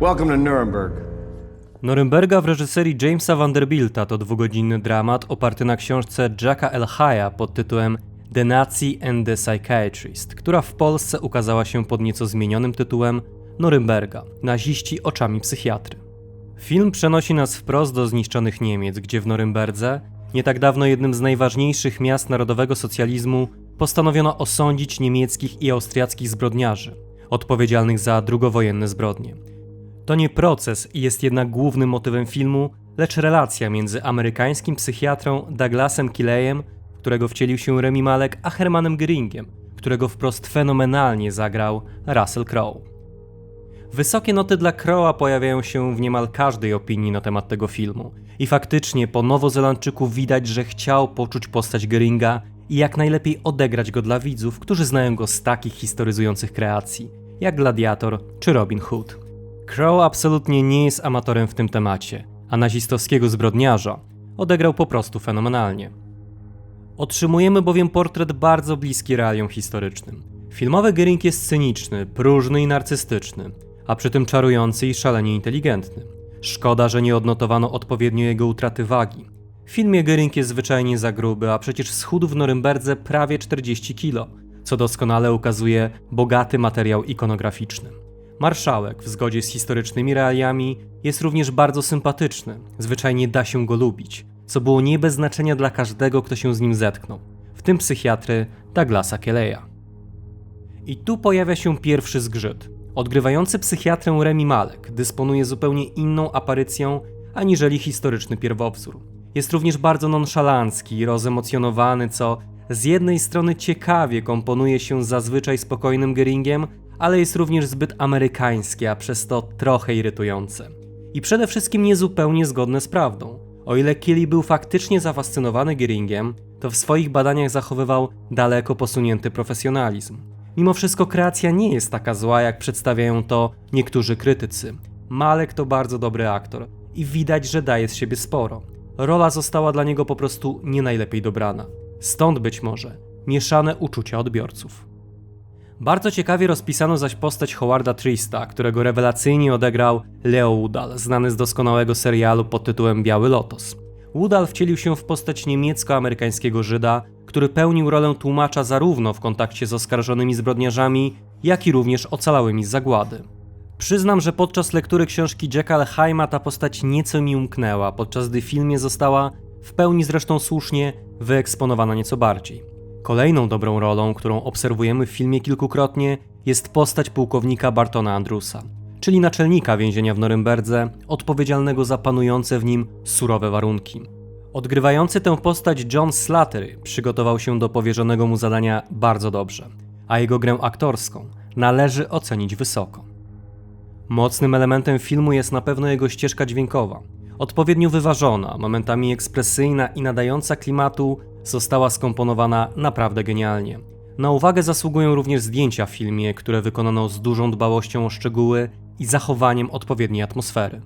Welcome to Nuremberg. Norymberga w reżyserii Jamesa Vanderbilta to dwugodzinny dramat oparty na książce Jacka L. Haya pod tytułem The Nazi and the Psychiatrist, która w Polsce ukazała się pod nieco zmienionym tytułem Norymberga – naziści oczami psychiatry. Film przenosi nas wprost do zniszczonych Niemiec, gdzie w Norymberdze, nie tak dawno jednym z najważniejszych miast narodowego socjalizmu, postanowiono osądzić niemieckich i austriackich zbrodniarzy, odpowiedzialnych za drugowojenne zbrodnie. To nie proces jest jednak głównym motywem filmu, lecz relacja między amerykańskim psychiatrą Douglasem Killeyem, w którego wcielił się Remi Malek, a Hermanem Göringiem, którego wprost fenomenalnie zagrał Russell Crowe. Wysokie noty dla Crowe'a pojawiają się w niemal każdej opinii na temat tego filmu. I faktycznie po Nowozelandczyku widać, że chciał poczuć postać Göringa i jak najlepiej odegrać go dla widzów, którzy znają go z takich historyzujących kreacji, jak Gladiator czy Robin Hood. Crow absolutnie nie jest amatorem w tym temacie, a nazistowskiego zbrodniarza odegrał po prostu fenomenalnie. Otrzymujemy bowiem portret bardzo bliski realiom historycznym. Filmowy Göring jest cyniczny, próżny i narcystyczny, a przy tym czarujący i szalenie inteligentny. Szkoda, że nie odnotowano odpowiednio jego utraty wagi. W filmie Göring jest zwyczajnie za gruby, a przecież schudł w Norymberdze prawie 40 kilo, co doskonale ukazuje bogaty materiał ikonograficzny. Marszałek, w zgodzie z historycznymi realiami, jest również bardzo sympatyczny, zwyczajnie da się go lubić, co było nie bez znaczenia dla każdego, kto się z nim zetknął, w tym psychiatry Douglasa Kelleya. I tu pojawia się pierwszy zgrzyt. Odgrywający psychiatrę Remi Malek dysponuje zupełnie inną aparycją aniżeli historyczny pierwowzór. Jest również bardzo nonszalancki i rozemocjonowany, co z jednej strony ciekawie komponuje się zazwyczaj spokojnym Geringiem, ale jest również zbyt amerykańskie, a przez to trochę irytujące. I przede wszystkim niezupełnie zgodne z prawdą. O ile Killy był faktycznie zafascynowany Geringiem, to w swoich badaniach zachowywał daleko posunięty profesjonalizm. Mimo wszystko kreacja nie jest taka zła, jak przedstawiają to niektórzy krytycy. Malek to bardzo dobry aktor i widać, że daje z siebie sporo. Rola została dla niego po prostu nie najlepiej dobrana. Stąd być może mieszane uczucia odbiorców. Bardzo ciekawie rozpisano zaś postać Howarda Trista, którego rewelacyjnie odegrał Leo Woodall, znany z doskonałego serialu pod tytułem Biały Lotos. Woodall wcielił się w postać niemiecko-amerykańskiego Żyda, który pełnił rolę tłumacza zarówno w kontakcie z oskarżonymi zbrodniarzami, jak i również ocalałymi z zagłady. Przyznam, że podczas lektury książki Jacka Leheima ta postać nieco mi umknęła, podczas gdy w filmie została, w pełni zresztą słusznie, wyeksponowana nieco bardziej. Kolejną dobrą rolą, którą obserwujemy w filmie kilkukrotnie, jest postać pułkownika Bartona Andrusa, czyli naczelnika więzienia w Norymberdze, odpowiedzialnego za panujące w nim surowe warunki. Odgrywający tę postać John Slattery przygotował się do powierzonego mu zadania bardzo dobrze, a jego grę aktorską należy ocenić wysoko. Mocnym elementem filmu jest na pewno jego ścieżka dźwiękowa. Odpowiednio wyważona, momentami ekspresyjna i nadająca klimatu, została skomponowana naprawdę genialnie. Na uwagę zasługują również zdjęcia w filmie, które wykonano z dużą dbałością o szczegóły i zachowaniem odpowiedniej atmosfery.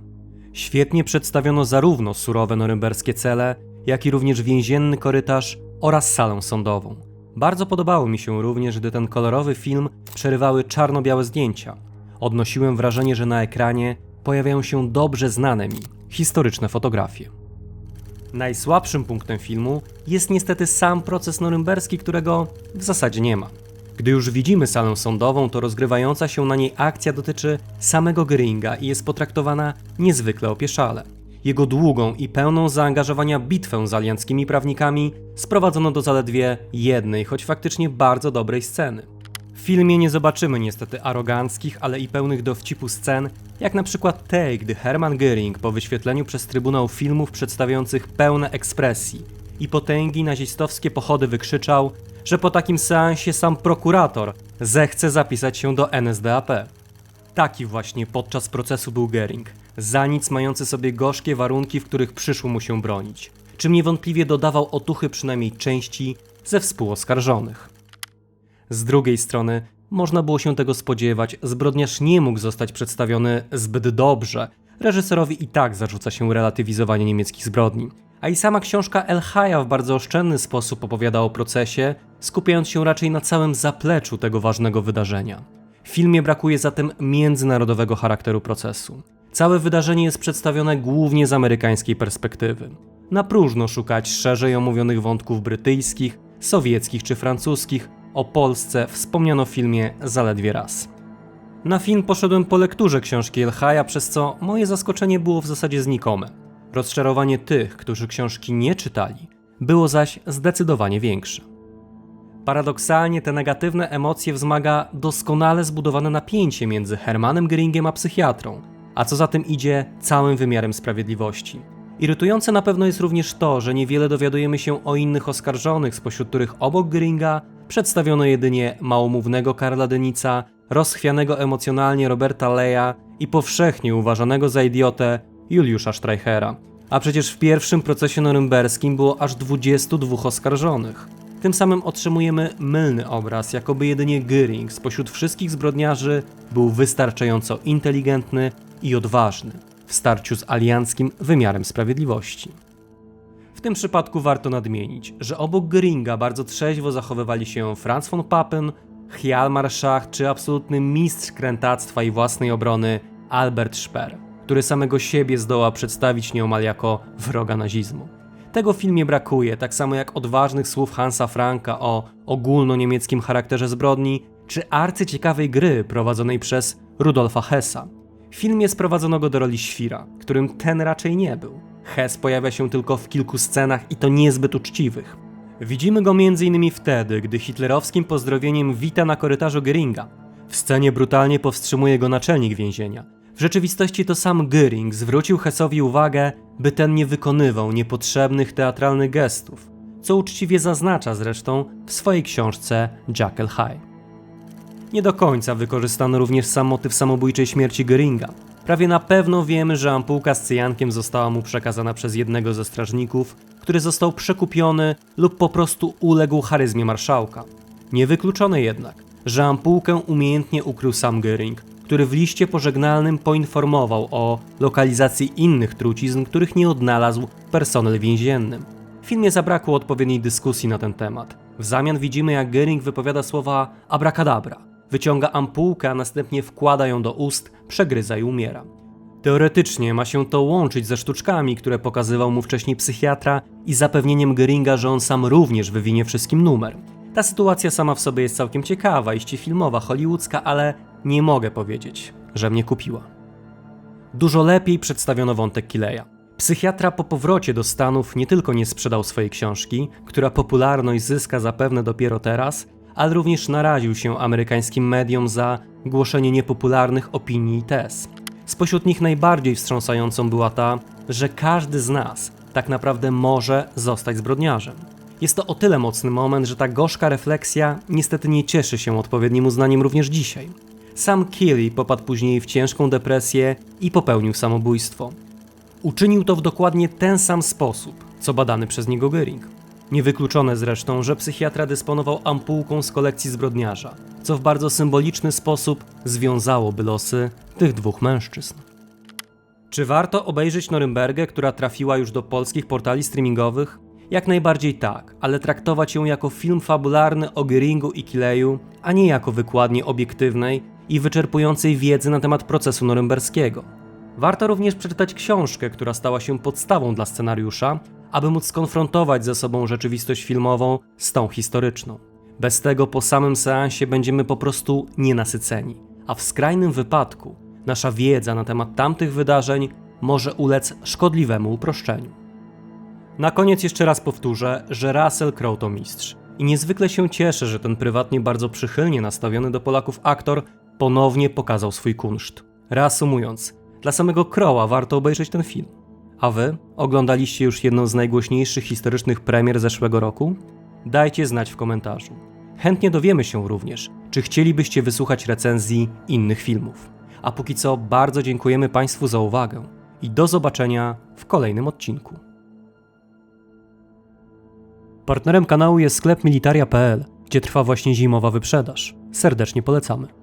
Świetnie przedstawiono zarówno surowe norymberskie cele, jak i również więzienny korytarz oraz salę sądową. Bardzo podobało mi się również, gdy ten kolorowy film przerywały czarno-białe zdjęcia. Odnosiłem wrażenie, że na ekranie pojawiają się dobrze znane mi historyczne fotografie. Najsłabszym punktem filmu jest niestety sam proces norymberski, którego w zasadzie nie ma. Gdy już widzimy salę sądową, to rozgrywająca się na niej akcja dotyczy samego Göringa i jest potraktowana niezwykle opieszale. Jego długą i pełną zaangażowania bitwę z alianckimi prawnikami sprowadzono do zaledwie jednej, choć faktycznie bardzo dobrej sceny. W filmie nie zobaczymy niestety aroganckich, ale i pełnych dowcipu scen, jak na przykład tej, gdy Hermann Göring po wyświetleniu przez Trybunał filmów przedstawiających pełne ekspresji i potęgi nazistowskie pochody wykrzyczał, że po takim seansie sam prokurator zechce zapisać się do NSDAP. Taki właśnie podczas procesu był Göring, za nic mający sobie gorzkie warunki, w których przyszło mu się bronić, czym niewątpliwie dodawał otuchy przynajmniej części ze współoskarżonych. Z drugiej strony, można było się tego spodziewać, zbrodniarz nie mógł zostać przedstawiony zbyt dobrze. Reżyserowi i tak zarzuca się relatywizowanie niemieckich zbrodni. A i sama książka El Haya w bardzo oszczędny sposób opowiada o procesie, skupiając się raczej na całym zapleczu tego ważnego wydarzenia. W filmie brakuje zatem międzynarodowego charakteru procesu. Całe wydarzenie jest przedstawione głównie z amerykańskiej perspektywy. Na próżno szukać szerzej omówionych wątków brytyjskich, sowieckich czy francuskich, o Polsce wspomniano w filmie zaledwie raz. Na film poszedłem po lekturze książki Elchaja, przez co moje zaskoczenie było w zasadzie znikome. Rozczarowanie tych, którzy książki nie czytali, było zaś zdecydowanie większe. Paradoksalnie te negatywne emocje wzmaga doskonale zbudowane napięcie między Hermanem Geringiem a psychiatrą, a co za tym idzie całym wymiarem sprawiedliwości. Irytujące na pewno jest również to, że niewiele dowiadujemy się o innych oskarżonych, spośród których obok Geringa przedstawiono jedynie małomównego Karla Denica, rozchwianego emocjonalnie Roberta Leja i powszechnie uważanego za idiotę Juliusza Streichera. A przecież w pierwszym procesie norymberskim było aż 22 oskarżonych. Tym samym otrzymujemy mylny obraz, jakoby jedynie Göring spośród wszystkich zbrodniarzy był wystarczająco inteligentny i odważny w starciu z alianckim wymiarem sprawiedliwości. W tym przypadku warto nadmienić, że obok Göringa bardzo trzeźwo zachowywali się Franz von Papen, Hjalmar Schacht czy absolutny mistrz krętactwa i własnej obrony Albert Speer, który samego siebie zdoła przedstawić nieomal jako wroga nazizmu. Tego w filmie brakuje, tak samo jak odważnych słów Hansa Franka o ogólnoniemieckim charakterze zbrodni, czy arcyciekawej gry prowadzonej przez Rudolfa Hessa. W filmie sprowadzono go do roli świra, którym ten raczej nie był. Hess pojawia się tylko w kilku scenach i to niezbyt uczciwych. Widzimy go m.in. wtedy, gdy hitlerowskim pozdrowieniem wita na korytarzu Göringa. W scenie brutalnie powstrzymuje go naczelnik więzienia. W rzeczywistości to sam Göring zwrócił Hessowi uwagę, by ten nie wykonywał niepotrzebnych teatralnych gestów, co uczciwie zaznacza zresztą w swojej książce Jackal High. Nie do końca wykorzystano również sam motyw samobójczej śmierci Göringa. Prawie na pewno wiemy, że ampułka z cyjankiem została mu przekazana przez jednego ze strażników, który został przekupiony lub po prostu uległ charyzmie marszałka. Niewykluczone jednak, że ampułkę umiejętnie ukrył sam Göring, który w liście pożegnalnym poinformował o lokalizacji innych trucizn, których nie odnalazł personel więziennym. W filmie zabrakło odpowiedniej dyskusji na ten temat. W zamian widzimy, jak Göring wypowiada słowa abracadabra, wyciąga ampułkę, a następnie wkłada ją do ust, przegryza i umiera. Teoretycznie ma się to łączyć ze sztuczkami, które pokazywał mu wcześniej psychiatra i zapewnieniem Göringa, że on sam również wywinie wszystkim numer. Ta sytuacja sama w sobie jest całkiem ciekawa, iście filmowa, hollywoodzka, ale nie mogę powiedzieć, że mnie kupiła. Dużo lepiej przedstawiono wątek Kileja. Psychiatra po powrocie do Stanów nie tylko nie sprzedał swojej książki, która popularność zyska zapewne dopiero teraz, ale również naraził się amerykańskim mediom za głoszenie niepopularnych opinii i tez. Spośród nich najbardziej wstrząsającą była ta, że każdy z nas tak naprawdę może zostać zbrodniarzem. Jest to o tyle mocny moment, że ta gorzka refleksja niestety nie cieszy się odpowiednim uznaniem również dzisiaj. Sam Kelly popadł później w ciężką depresję i popełnił samobójstwo. Uczynił to w dokładnie ten sam sposób, co badany przez niego Göring. Niewykluczone zresztą, że psychiatra dysponował ampułką z kolekcji zbrodniarza, co w bardzo symboliczny sposób związałoby losy tych dwóch mężczyzn. Czy warto obejrzeć Norymbergę, która trafiła już do polskich portali streamingowych? Jak najbardziej tak, ale traktować ją jako film fabularny o Göringu i Kileju, a nie jako wykładnię obiektywnej i wyczerpującej wiedzy na temat procesu norymberskiego. Warto również przeczytać książkę, która stała się podstawą dla scenariusza, aby móc skonfrontować ze sobą rzeczywistość filmową z tą historyczną. Bez tego po samym seansie będziemy po prostu nienasyceni, a w skrajnym wypadku nasza wiedza na temat tamtych wydarzeń może ulec szkodliwemu uproszczeniu. Na koniec jeszcze raz powtórzę, że Russell Crowe to mistrz. I niezwykle się cieszę, że ten prywatnie bardzo przychylnie nastawiony do Polaków aktor ponownie pokazał swój kunszt. Reasumując, dla samego Crowa warto obejrzeć ten film. A wy oglądaliście już jedną z najgłośniejszych historycznych premier zeszłego roku? Dajcie znać w komentarzu. Chętnie dowiemy się również, czy chcielibyście wysłuchać recenzji innych filmów. A póki co bardzo dziękujemy Państwu za uwagę i do zobaczenia w kolejnym odcinku. Partnerem kanału jest sklep militaria.pl, gdzie trwa właśnie zimowa wyprzedaż. Serdecznie polecamy.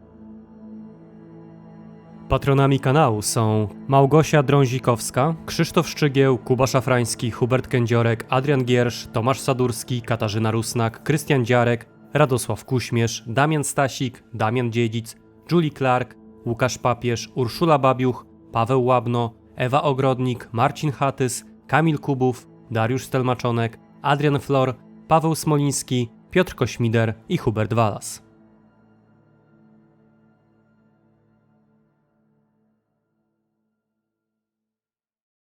Patronami kanału są Małgosia Drązikowska, Krzysztof Szczygieł, Kuba Szafrański, Hubert Kędziorek, Adrian Giersz, Tomasz Sadurski, Katarzyna Rusnak, Krystian Dziarek, Radosław Kuśmierz, Damian Stasik, Damian Dziedzic, Julie Clark, Łukasz Papież, Urszula Babiuch, Paweł Łabno, Ewa Ogrodnik, Marcin Hatys, Kamil Kubów, Dariusz Stelmaczonek, Adrian Flor, Paweł Smoliński, Piotr Kośmider i Hubert Walas.